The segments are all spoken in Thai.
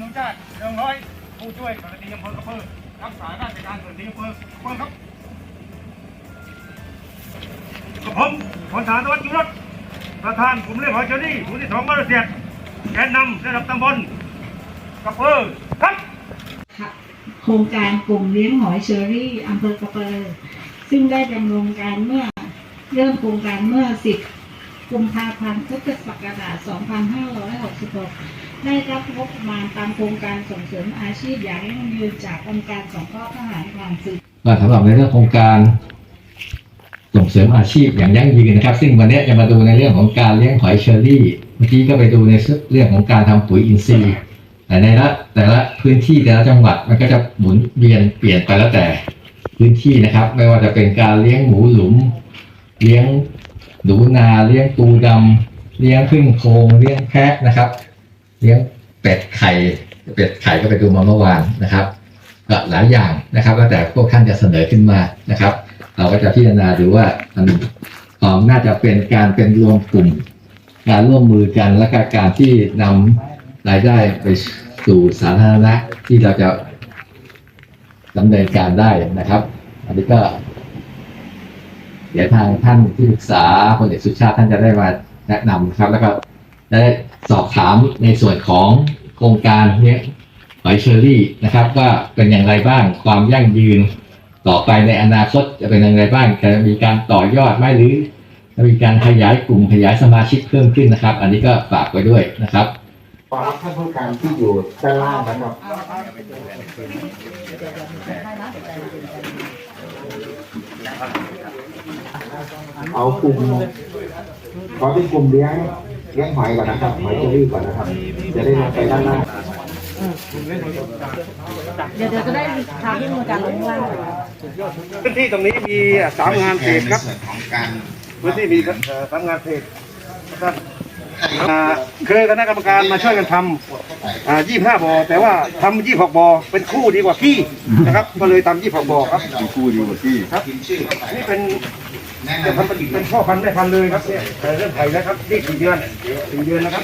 อนุชาติเรืองร้อย ผู้ช่วยกรณีอำเภอกระเพื่อรักษาราชการกรณีอำเภอกระเพื่อครับกับผมพลทหารตะวันจุรศประธานกลุ่มเลี้ยงหอยเชอรี่หมู่ที่สองบ้านระเสียดแกนนำระดับตำบลกระเพื่อครับโครงการกลุ่มเลี้ยงหอยเชอรี่อำเภอกระเปอซึ่งได้ดำรงการเมื่อเริ่มโครงการเมื่อ10 กุมภาพันธ์พุทธศักราช 2566 ได้รับงบประมาณตามโครงการส่งเสริมอาชีพอย่างยั่งยืนจากองค์การสงเคราะห์ทหารผ่านสื่อก็สำหรับในเรื่องโครงการส่งเสริมอาชีพอย่างยั่งยืนนะครับ ซึ่งวันนี้จะมาดูในเรื่องของการเลี้ยงหอยเชอรี่เมื่อกี้ก็ไปดูในเรื่องของการทำปุ๋ยอินทรีย์แต่ในละแต่ละพื้นที่แต่ละจังหวัดมันก็จะหมุนเวียนเปลี่ยนไปแล้วแต่พื้นที่นะครับ ไม่ว่าจะเป็นการเลี้ยงหมูหลุม เลี้ยง หนูนาเลี้ยงปูดำเลี้ยงพึ่งโคงเลี้ยงแพะนะครับ เลี้ยงเป็ดไข่เป็ดไข่ก็ไปดูมาเมื่อวานนะครับก็หลายอย่างนะครับแล้วแต่พวกท่านจะเสนอขึ้นมานะครับ เราก็จะพิจารณาดูว่ามันน่าจะเป็นการเป็นรวมกลุ่ม การร่วมมือกันและการที่นำรายได้ไปสู่สาธารณะที่เราจะดำเนินการได้นะครับ อันนี้ก็ เดี๋ยวทางท่านที่ปรึกษาพลเอกสุชาติท่านจะได้มาแนะนำครับ แล้วก็ได้สอบถามในส่วนของโครงการเนี้ยหอยเชอรี่นะครับ ว่าเป็นอย่างไรบ้างความยั่งยืน ต่อไปในอนาคตจะเป็นอย่างไรบ้างจะมีการต่อยอดไหมหรือจะมีการขยายกลุ่มขยายสมาชิกเพิ่มขึ้นนะครับ อันนี้ก็ฝากไว้ด้วยนะครับ ขอรับท่านผู้การที่อยู่ด้านล่างนะครับเอากลุ่มขอเป็นกลุ่มเลี้ยงเลี้ยงหอยก่อนนะครับหอยเชอรี่ก่อนนะครับ จะได้ลงไปด้านล่างเดี๋ยวเดี๋ยวจะได้ทางที่มีการลงล่างพื้นที่ตรงนี้มีสามงานเศษครับส่วนของการพื้นที่มีเอ่อสามงานเศษนะครับ อ่าเคยคณะกรรมการมาช่วยกันทำอ่า25บ่อแต่ว่าทำ26บ่อเป็นคู่ดีกว่าขี้นะครับ ก็เลยทำ26บ่อครับคู่ดีกว่าที่ครับพิมพ์ชื่อเข้าไปนี่เป็นแนะจะนำทำเป็นเป็นพ่อพันธุ์แม่พันธุ์เลยครับเนี่ยแต่เรื่องไข่นะครับนี่สี่เดือนสี่เดือนนะครับ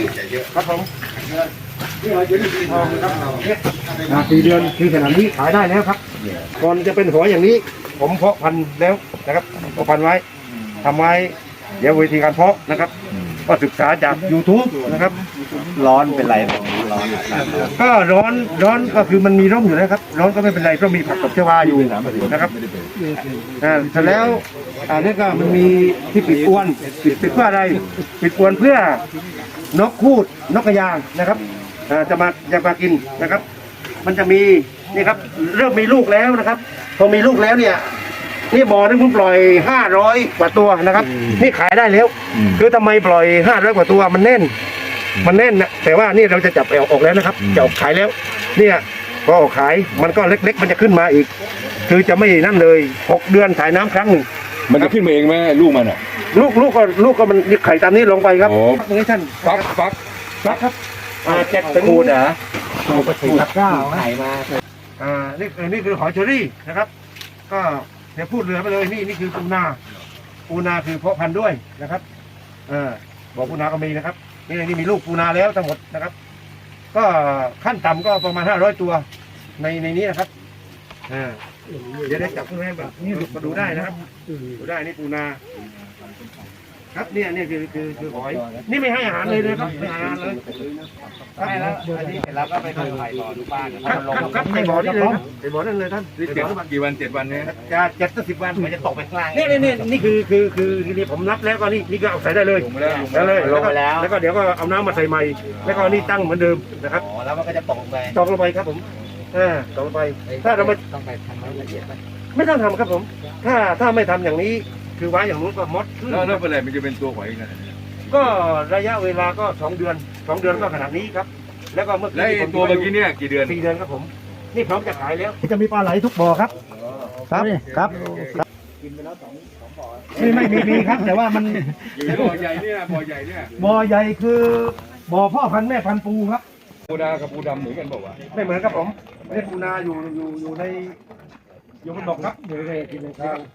ครับผมนี่เราจะได้สีทองนะครับเนี่ยอ่าสี่เดือนคือขนาดนี้ขายได้แล้วครับก่อนจะเป็นหัวอย่างนี้ ผมเพาะพันธุ์แล้วนะครับเพาะพันธุ์ไว้ทำไว้เดี๋ยววิธีการเพาะนะครับ ก็ศึกษาจาก YouTube นะครับ ร้อนเป็นไรร้อนก็ร้อนร้อนก็คือมันมีร่มอยู่แล้วครับ ร้อนก็ไม่เป็นไรเพราะมีผักตบชวาอยู่นะครับอ่าเสร็จแล้วอันนี้ก็มันมีที่ปิดอวนปิดปิดเพื่ออะไร ปิดอวนเพื่อนกคูดนกกระยางนะครับอ่าจะมาจะมากินนะครับ มันจะมีนี่ครับ เริ่มมีลูกแล้วนะครับ พอมีลูกแล้วเนี่ย นี่บ่อนึงผมปล่อยห้าร้อยกว่าตัวนะครับ นี่ขายได้แล้ว คือทำไมปล่อยห้าร้อยกว่าตัวมันแน่น มันแน่นนะแต่ว่านี่เราจะจับเอาออกแล้วนะครับจะออกขายแล้ว เนี่ยพอออกขายมันก็เล็ก ๆ มันจะขึ้นมาอีก คือจะไม่นั่นเลยหกเดือนถ่ายน้ำครั้งหนึ่ง มันจะขึ้นมาเองไหมลูกมันอะลูกลูกก็ลูกก็มันไข่ตามนี้ลงไปครับโอ้ตรงนี้ท่านฟักฟักฟักครับอ่าเจ็ดถึงคูณเหรอขูดขูดเก้าไข่มาอ่านี่เอ่อนี่คือหอยเชอรี่นะครับ ก็ เดี๋ยวพูดเรือไปเลยนี่นี่คือปูนา ปูนาคือเพาะพันธุ์ด้วยนะครับอ่าบอกปูนาก็มีนะครับนี่นี่มีลูกปูนาแล้วทั้งหมดนะครับ ก็ขั้นต่ำก็ประมาณห้าร้อยตัวในในนี้นะครับอ่าเดี๋ยวได้จับขึ้นให้แบบนี่มาดูได้นะครับดูได้นี่ปูนา ครับเนี่ยเนี่ยคือคือคือหอย นี่ไม่ให้อาหารเลยนะครับไม่ให้อาหารเลยครับแล้วอันนี้เราก็ไปทำไข่บ่อดูบ้านครับครับครับไข่บ่อนี่เลยครับไข่บ่อนั่นเลยท่านนี่เจ็ดกี่วันเจ็ดวันเนี่ยจะเจ็ดถึงสิบวันมันจะตกไปข้างล่างนี่นี่นี่นี่คือคือคือคือนี่ผมนับแล้วก็นี่นี่ก็เอาใส่ได้เลยลงไปแล้วลงไปแล้วเลยลงไปแล้วแล้วก็เดี๋ยวก็เอาน้ำมาใส่ใหม่แล้วก็นี่ตั้งเหมือนเดิมนะครับอ๋อแล้วมันก็จะตกไปตอกลงไปครับผมอ่าตอกลงไป ถ้าเราไม่ต้องไปทำให้ละเอียดไหมไม่ต้องทำครับผม ถ้าถ้าไม่ทำอย่างนี้ คือไว้อย่างนู้นก็มดขึ้น แล้วแล้วเป็นไรมันจะเป็นตัวหอยขนาดนี้ก็ระยะเวลาก็สองเดือนสองเดือนก็ขนาดนี้ครับ แล้วก็เมื่อแล้วไอ้ผมตัวเมื่อกี้เนี่ยกี่เดือน สี่เดือนครับผม นี่พร้อมจะขายแล้ว จะมีปลาไหลทุกบ่อครับ ครับครับไม่ไม่มีมีครับ แต่ว่ามันบ่อใหญ่เนี่ยบ่อใหญ่เนี่ยบ่อใหญ่คือบ่อพ่อพันธุ์แม่พันธุ์ปูครับ ปูดากับปูดำเหมือนกันบอกว่าวะไม่เหมือนครับผมนี่ปูนาอยู่อยู่อยู่ในอยู่บนบกครับอยู่ในกินในข้าวอ่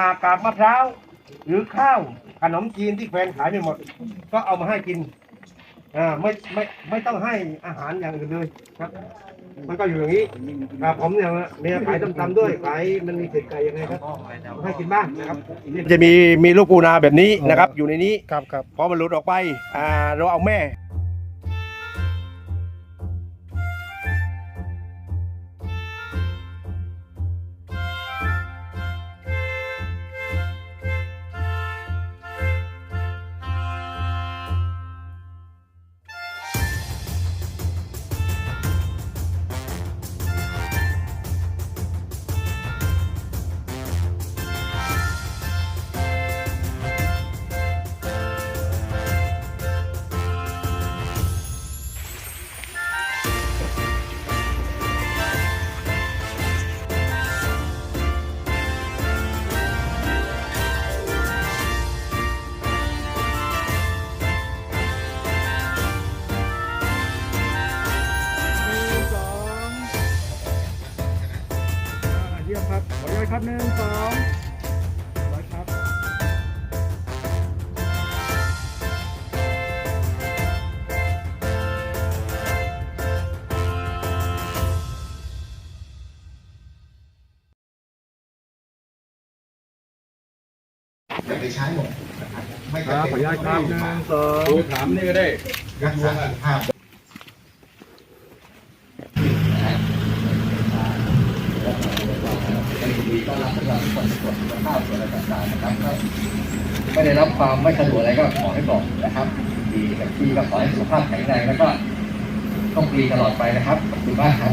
ากาบมะพร้าวหรือข้าวขนมจีนที่แฟนขายไม่หมด ก็เอามาให้กินอ่าไม่ไม่ไม่ต้องให้อาหารอย่างอื่นเลยครับ มันก็อยู่อย่างนี้ครับผมเนี่ยเนี่ยขายตำๆด้วยขายมันมีเศษไก่ยังไงครับให้กินบ้างนะครับจะมีมีลูกปูนาแบบนี้นะครับ อยู่ในนี้ครับครับพอมันหลุดออกไปอ่าเราเอาแม่ อย่าไปใช้หมดนะครับไม่ครับจำขอเป็อนนุญาตครับหนึ่งสองดูถามนี่ก็ได้ รักษาสุขภาพไม่ได้รับความไม่สะดวกอะไรก็ขอให้บอกนะครับ ดีกับที่ก็ขอให้สุขภาพแข็งแรงแล้วก็ต้องดีตลอดไปนะครับขอบคุณมากครับ